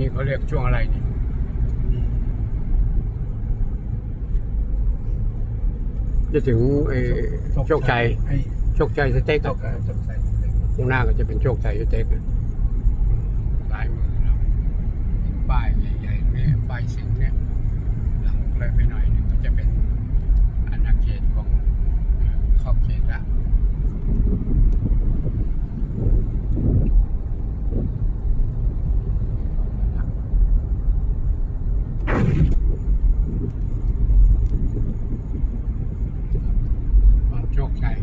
นี้เขาเรียกช่วงอะไรนี่จะถึงเออโชคชัยไอ้โชคชัยสเต็กโชอะคชัยโชคชัยข้างหน้าก็จะเป็นโชคชัยสเต็กอะซ้ายมือเราป้ายใหญ่ๆเนี่ยป้ายสิงห์เนี่ยหลังเลยไปหน่อยหนึงก็จะเป็นอาณาเขตของเอ่อขอบเขตละ ความโชคชัย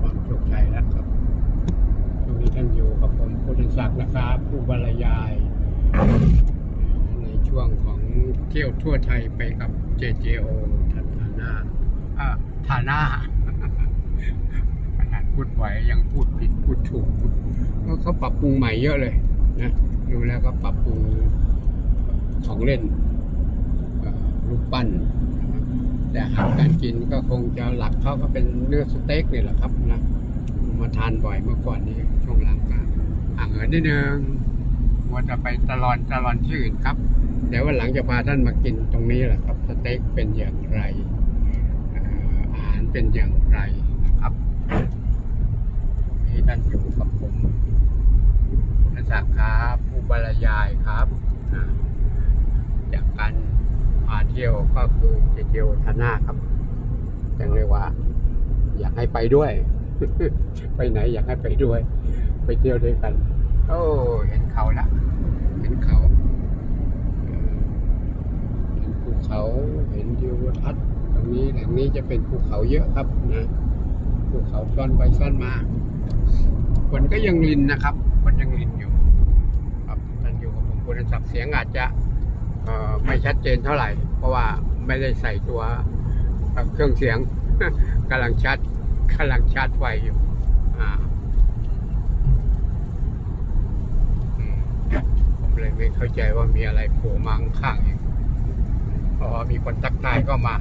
ความโชคชัยแล้วครับตรงนี้ท่านอยู่กับผมพุทธศักดิ์นะครับ ผู้บรรยาย ในช่วง ของเที่ยวทั่วไทยไปกับ JJO ทันธานาอ่าฐานาขนาดพูดไหวยังพูดผิดพูดถูกก็เขาปรับปรุงใหม่เยอะเลยนะดูแล้วก็ปรับปรุงของเล่นเอ่อรูปปั้น แต่อาหารการกินก็คงจะหลักเขาก็เป็นเนื้อสเต็กนี่แหละครับนะมาทานบ่อยเมื่อก่อนนี้ช่วงหลังก็อ่างเหินนิดนึงว่าจะไปตลอนตลอนที่อื่นครับ เดี๋ยววันหลังจะพาท่านมากินตรงนี้แหละครับ สเต็กเป็นอย่างไรอาหารเป็นอย่างไรนะครับนี่ท่านอยู่กับผมนักศึกษาครับผู้บรรยายครับอ่าจากการมาเที่ยวก็คือเจเจียวทาน่าครับจังเลยว่า อยากให้ไปด้วย ไปไหนอยากให้ไปด้วย ไปเที่ยวด้วยกัน โอ้เห็นเขาและเห็นเขาเอ่อ เขาเห็นทิวทัศน์ตรงนี้แหล่งนี้จะเป็นภูเขาเยอะครับนะภูเขาซ่อนไปซ่อนมาฝนก็ยังลินนะครับฝนยังลินอยู่ ครับท่านอยู่กับผมคุณศักดิ์เสียงอาจจะไม่ชัดเจนเท่าไหร่ เพราะว่าไม่ได้ใส่ตัวเครื่องเสียงกำลังชาร์จกำลังชาร์จไฟอยู่ผมเลยไม่เข้าใจว่ามีอะไรโผล่มาข้างๆอีก พอมีคนทักทายก็มา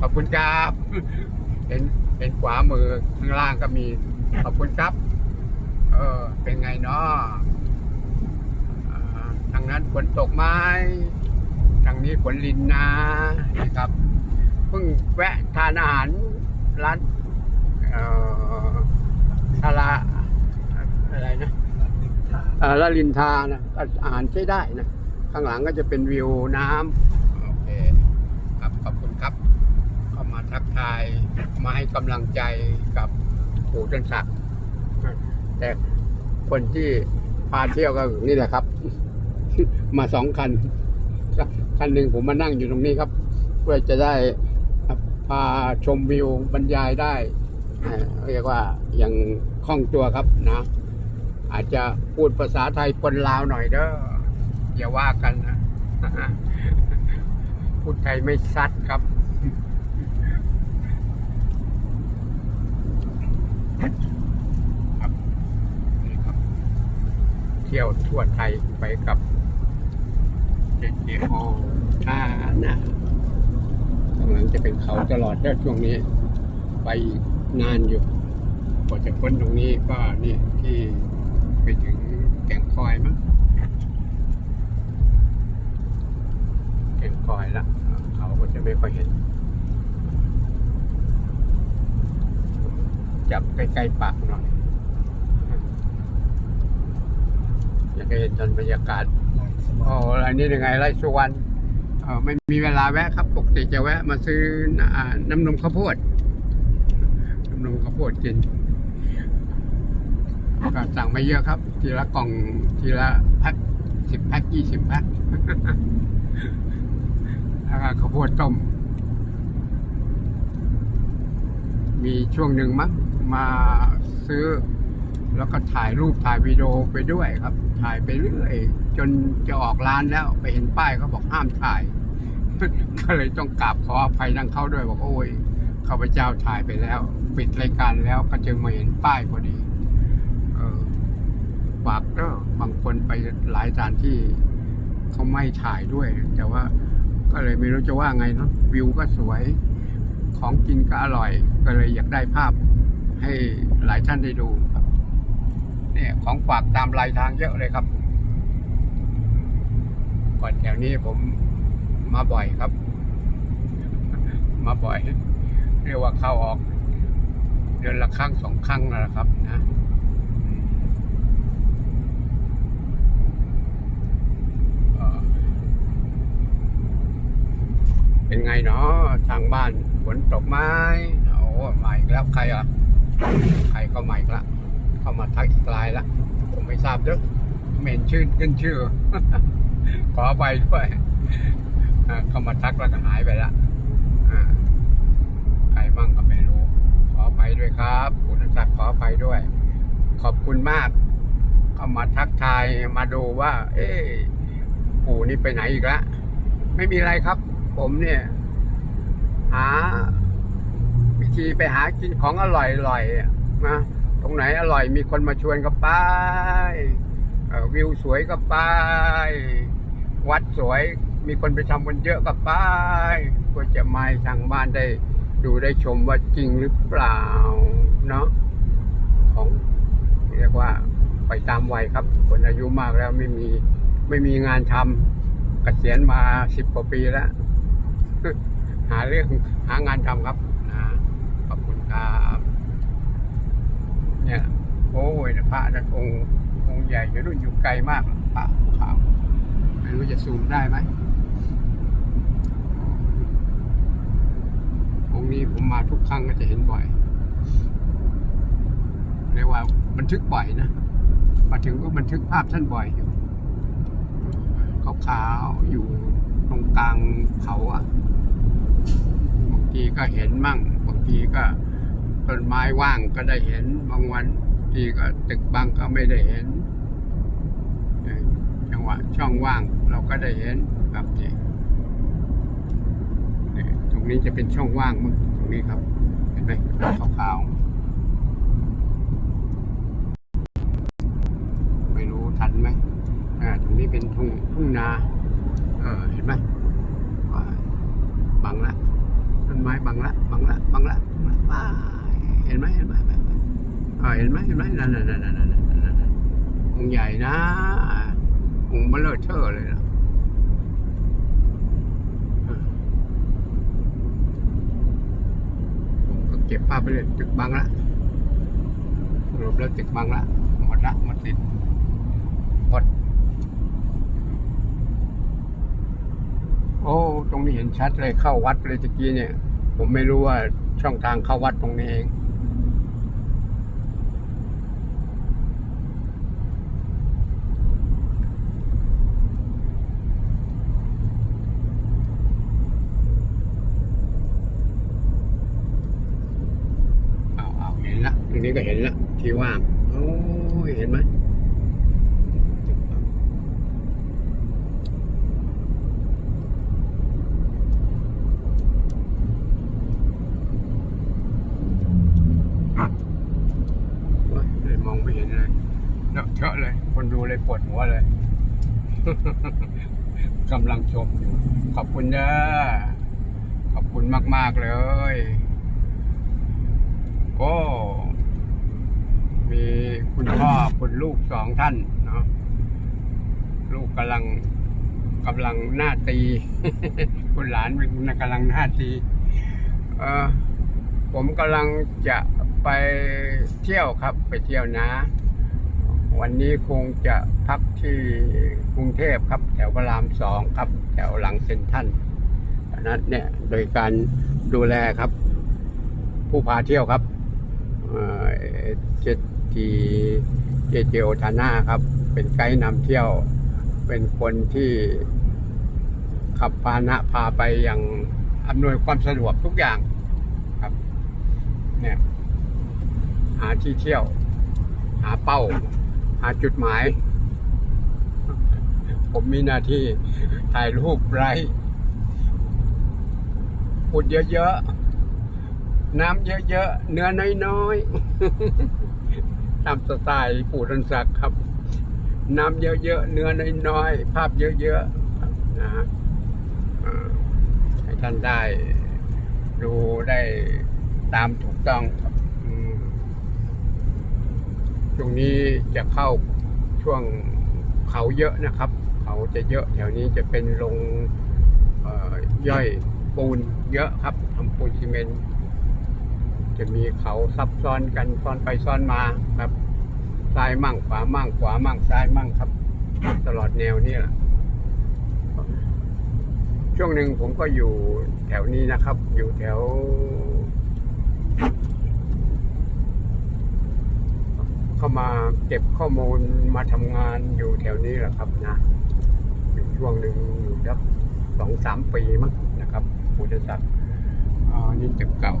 ขอบคุณครับ เห็นเห็นขวามือข้างล่างก็มี ขอบคุณครับ เออ เป็นไงเนาะทางนั้นฝนตกไหมทางนี้ฝนลินนะนะครับ เพิ่งแวะทานอาหารร้านเอ่อซาลาอะไรนะเออลาลินทานะก็อาหารใช้ได้นะ ข้างหลังก็จะเป็นวิวน้ำโอเค ครับขอบคุณครับ เข้ามา ทักทายมาให้กำลังใจกับปู่ต้นศักดิ์แต่คนที่พาเที่ยวก็นี่แหละครับ มาสองคันคันหนึ่งผมมานั่งอยู่ตรงนี้ครับ เพื่อจะได้พาชมวิวบรรยายได้เอ่อเรียกว่าอย่างคล่องตัวครับนะ อาจจะพูดภาษาไทยปนลาวหน่อยเด้ออย่าว่ากันนะพูดไทยไม่ซัดครับครับนี่ครับ เที่ยวทั่วไทยไปกับเจเจโอท่านะกำลังจะเป็นเขาตลอดเด้อช่วงนี้ ไปอีกนานอยู่กว่าจะพ้นตรงนี้ก็นี่ที่ไปถึงแก่งคอยมั้งแก่งคอยละเขาก็จะไม่ค่อยเห็น จับใกล้ๆปากหน่อย อ ยากจะเห็นตอนบรรยากาศโอ้อันนี้ยังไงไรสุวรรณไม่มีเวลาแวะครับปกติจะแวะมาซื้อน้ำนมข้าวโพดน้ำนมข้าวโพดกินก็สั่งไม่เยอะครับ ทีละกล่องทีละแพ็คสิบแพ็คยี่สิบแพ็คแล้วก็ข้าวโพดต้ม มีช่วงหนึ่งมั้งมาซื้อ แล้วก็ถ่ายรูปถ่ายวิดีโอไปด้วยครับ ถ่ายไปเรื่อย จนจะออกร้านแล้วไปเห็นป้ายเขาบอกห้ามถ่าย ก็เลยต้องกราบขออภัยทางเขาด้วยบอกโอ้ยข้าพเจ้าถ่ายไปแล้ว ปิดรายการแล้วก็จึงมาเห็นป้ายพอดีเออฝากเด้อบางคนไปหลายสถานที่เขาไม่ถ่ายด้วย แต่ว่าก็เลยไม่รู้จะว่าไงเนาะวิวก็สวยของกินก็อร่อย ก็เลยอยากได้ภาพให้หลายท่านได้ดู ของฝากตามรายทางเยอะเลยครับก่อนแถวนี้ผมมาบ่อยครับ มาบ่อย เรียกว่าเข้าออก เดือนละครั้งสองครั้งน่ะครับนะเป็นไงเนาะทางบ้านฝนตกไหมโอ้มาอีกแล้วใครอะ ใครก็มาอีกละ เข้ามาทักอีกลายละผมไม่ทราบเด้อไม่เห็นชื่อขึ้นชื่อ ขอไปด้วยเข้ามาทักแล้วก็หายไปละใครมั่งก็ไม่รู้ ขอไปด้วยครับ คุณศักดิ์ขอไปด้วย ขอบคุณมาก เข้ามาทักทายมาดูว่า เอ๊ะปู่นี่ไปไหนอีกละไม่มีอะไรครับ ผมเนี่ย หาวิธีไปหากินของอร่อยๆนะ ตรงไหนอร่อยมีคนมาชวนก็ไปวิวสวยก็ไป วัดสวยมีคนไปทำบุญเยอะก็ไปก็จะมาทางบ้านได้ดูได้ชมว่าจริงหรือเปล่าเนาะของเรียกว่าไปตามวัยครับ คนอายุมากแล้วไม่มีไม่มีงานทำเกษียณมาสิบกว่าปีแล้ว หาเรื่องหางานทำครับนะขอบคุณครับ โอ้ยพระนั่นองค์องค์ใหญ่อยู่นู่นอยู่ไกลมากพระขาวไม่รู้จะซูมได้ไหมองค์นี้ผมมาทุกครั้งก็จะเห็นบ่อยเรียกว่าบันทึกบ่อยนะมาถึงก็บันทึกภาพท่านบ่อยอยู่ขาวๆอยู่ตรงกลางเขาอะบางทีก็เห็นมั่งบางทีก็ต้นไม้ว่างก็ได้เห็นบางวัน ทีก็ตึกบางก็ไม่ได้เห็นจังหวะช่องว่างเราก็ได้เห็นครับนี่ตรงนี้จะเป็นช่องว่างมั้งตรงนี้ครับ เห็นไหมขาวๆ ไม่รู้ทันไหมอ่าตรงนี้เป็นทุ่งทุ่งนา เออเห็นไหมบังละต้นไม้บังละบังละบังละบังละว้าเห็นไหมเห็นไหม เห็นไหมเห็นไหมนั่นนั่นนั่นนั่นนั่นองค์ใหญ่นะองค์เบลเลอร์เทอร์เลยนะผมก็เก็บภาพไปเลยตึกบังละสรุปแล้วตึกบังละหมดละหมดสิทธิ์หมดโอ้ตรงนี้เห็นชัดเลยเข้าวัดเลยตะกี้เนี่ย ผมไม่รู้ว่าช่องทางเข้าวัดตรงนี้เอง เอาเอาเห็ นี้ก็เห็นละที่ว่างโอ้ยเห็นไหมมองไม่เห็นเลยเลอะเทอะเลย คนดูเลยปวดหัวเลยกำลังชมอยู่ ขอบคุณเด้อขอบคุณมาก ๆ เลย โอ้ มีคุณพ่อคุณลูกสองท่านเนาะลูกกำลังกำลังหน้าตี คุณหลานเป็นกำลังหน้าตีเออผมกำลังจะไปเที่ยวครับไปเที่ยวนะ วันนี้คงจะพักที่กรุงเทพครับ แถวพระรามสองครับ แถวหลังเซ็นทรัลอันนั้นเนี่ยโดยการดูแลครับ ผู้พาเที่ยวครับเออเจ ทีเจเจโอทาน่าครับ เป็นไกด์นำเที่ยว เป็นคนที่ขับพาหนะพาไปอย่างอำนวยความสะดวกทุกอย่างครับ เนี่ย หาที่เที่ยว หาเป้า หาจุดหมาย ผมมีหน้าที่ถ่ายรูปไลฟ์พูดเยอะๆ น้ำเยอะๆ เนื้อน้อยๆ ตามสไตล์ปู่รันศักดิ์ครับ น้ำเยอะๆ เนื้อน้อยๆ ภาพเยอะๆครับนะฮะให้ท่านได้ดูได้ตามถูกต้องครับอืมช่วงนี้จะเข้าช่วงเขาเยอะนะครับ เขาจะเยอะแถวนี้จะเป็นโรงย่อยปูนเยอะครับทำปูนซีเมนต์ จะมีเขาซับซ้อนกันซ้อนไปซ้อนมาครับซ้ายมั่งขวามั่งขวามั่งซ้ายมั่งครับ ตลอดแนวนี้แหละช่วงหนึ่งผมก็อยู่แถวนี้นะครับ อยู่แถว เข้ามาเก็บข้อมูลมาทำงานอยู่แถวนี้แหละครับนะอยู่ช่วงหนึ่งอยู่สักสองสามปีมั้งนะครับพุทธศักดิ์อ่านี่ตึกเก่า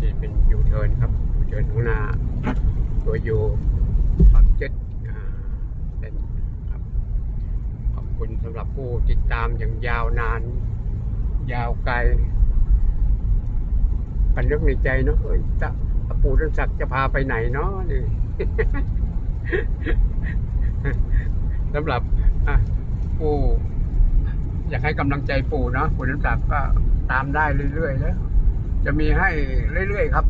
ที่ เป็นยูเทิร์นครับยูเทิร์นข้างหน้าตัวยูพักเจ็ดเป็นครับขอบคุณสำหรับผู้ติดตามอย่างยาวนาน ยาวไกลกันนึกในใจเนาะเอ้ยตะปู่ท่านศักดิ์จะพาไปไหนเนาะนี่สำหรับอะผู้อยากให้กำลังใจปู่เนาะปู่ท่านศักดิ์ก็ตามได้เรื่อยๆแล้วจะมีให้เรื่อยๆครับ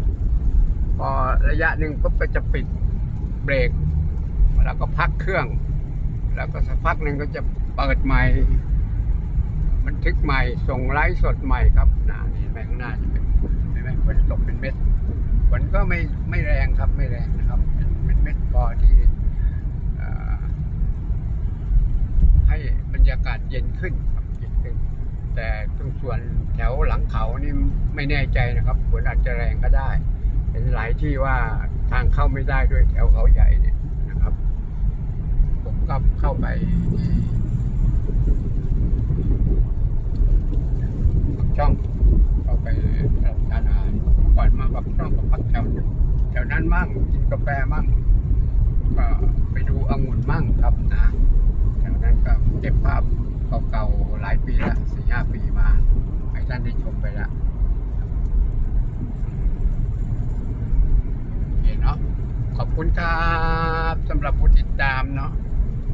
พอระยะหนึ่งปุ๊บก็จะปิดเบรก แล้วก็พักเครื่อง แล้วก็สักพักหนึ่งก็จะเปิดใหม่ บันทึกใหม่ ส่งไลฟ์สดใหม่ครับนะนี่เห็นไหมข้างหน้าจะเป็นเห็นไหมฝนตกเป็นเม็ดฝนก็ไม่ไม่แรงครับไม่แรงนะครับ เป็นเป็นเม็ดพอที่ให้บรรยากาศเย็นขึ้นครับเย็นขึ้น แต่ตรงส่วนแถวหลังเขานี่ไม่แน่ใจนะครับฝนอาจจะแรงก็ได้ เห็นหลายที่ว่าทางเข้าไม่ได้ด้วยแถวเขาใหญ่เนี่ยนะครับ ผมก็เข้าไปช่องเข้าไปรับทานอาหารก่อนมาปักช่องก็พักแถวแถวนั้นมั่งกินกาแฟมั่งก็ไปดูองุ่นมั่งครับนะแถวนั้นก็เก็บภาพเก่าๆหลายปีละสี่ห้าปีมาให้ท่านได้ชมไปล้วโอ เนาะขอบคุณครับสำหรับผู้ติดตามเนาะ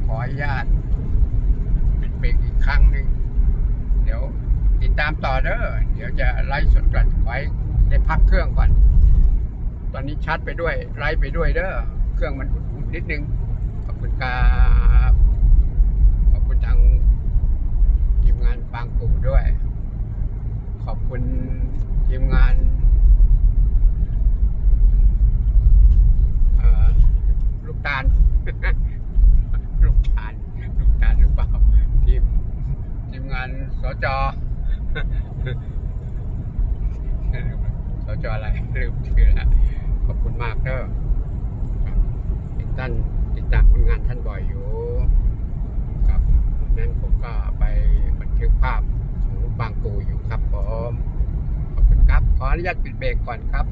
ขออนุญาตปิดเบรกอีกครั้งหนึ่งเดี๋ยวติดตามต่อเด้อเดี๋ยวจะไลฟ์สดกันไว้ได้พักเครื่องก่อน ตอนนี้ชาร์จไปด้วยไลฟ์ไปด้วยเด้อเครื่องมันอุ่นๆนิดนึงขอบคุณครับขอบคุณทางทีมงานบางปูด้วย ขอบคุณทีมงาน เอ่อลูก ตาล ลูกตาล ลูกตาลหรือเปล่า ทีม ทีมงานสจสจอะไรลืมชื่อล้วขอบคุณมากเด้อครับท่านติดตามผลงานท่านบ่อยอยู่ครับวันนั้นผมก็ไปบันทึกภาพของบางปูอยู่ครับผมขอบคุณครับ ขออนุญาตปิดเบรกก่อนครับ